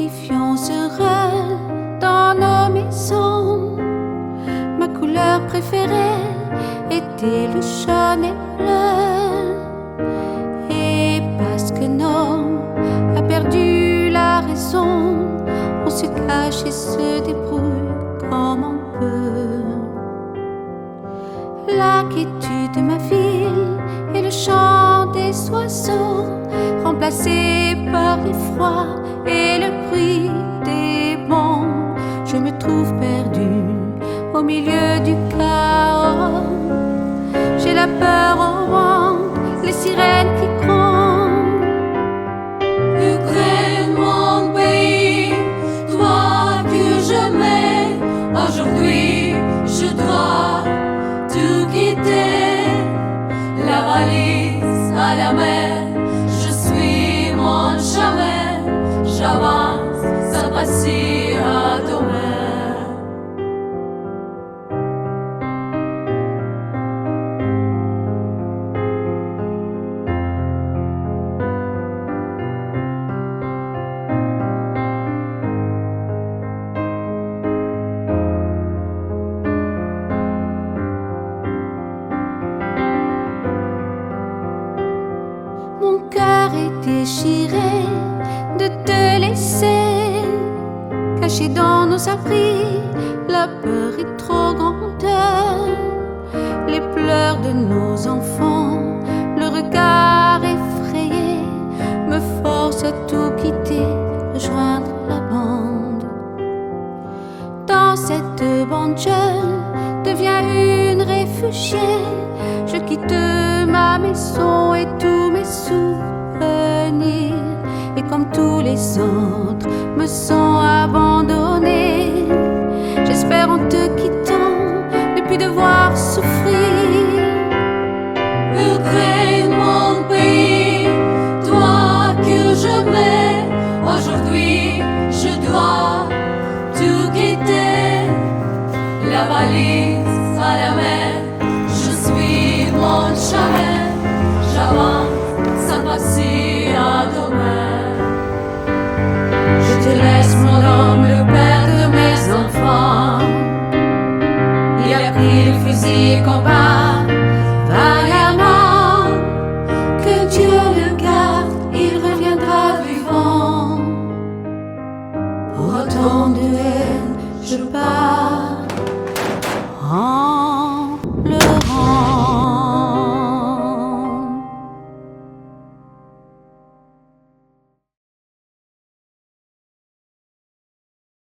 vivions heureux dans nos maisons. Ma couleur préférée était le jaune et bleu. Et parce que non, a perdu la raison, on se cache et se débrouille comme on peut. La quiétude de ma ville et le chant des oiseaux, remplacés par les froids et le bruit des bons, je me trouve perdu au milieu du chaos. J'ai la peur au vent, les sirènes qui grondent. Ukraine, mon pays, toi que j'aimais, aujourd'hui je dois tout quitter. La valise à la mer, j'avance, ça passera demain. Mon cœur est déchiré te laisser caché dans nos abris. La peur est trop grande. Les pleurs de nos enfants, le regard effrayé me force à tout quitter, rejoindre la bande. Dans cette bande, je deviens une réfugiée. Je quitte ma maison et tous les me sont abandonnés, j'espère en te quittant ne plus devoir souffrir. Ukraine, mon pays, toi que j'aimais, aujourd'hui je dois tout quitter. La valise à la mer, je suis mon chemin, Je laisse mon homme, le père de mes enfants. Il a pris le fusil combat.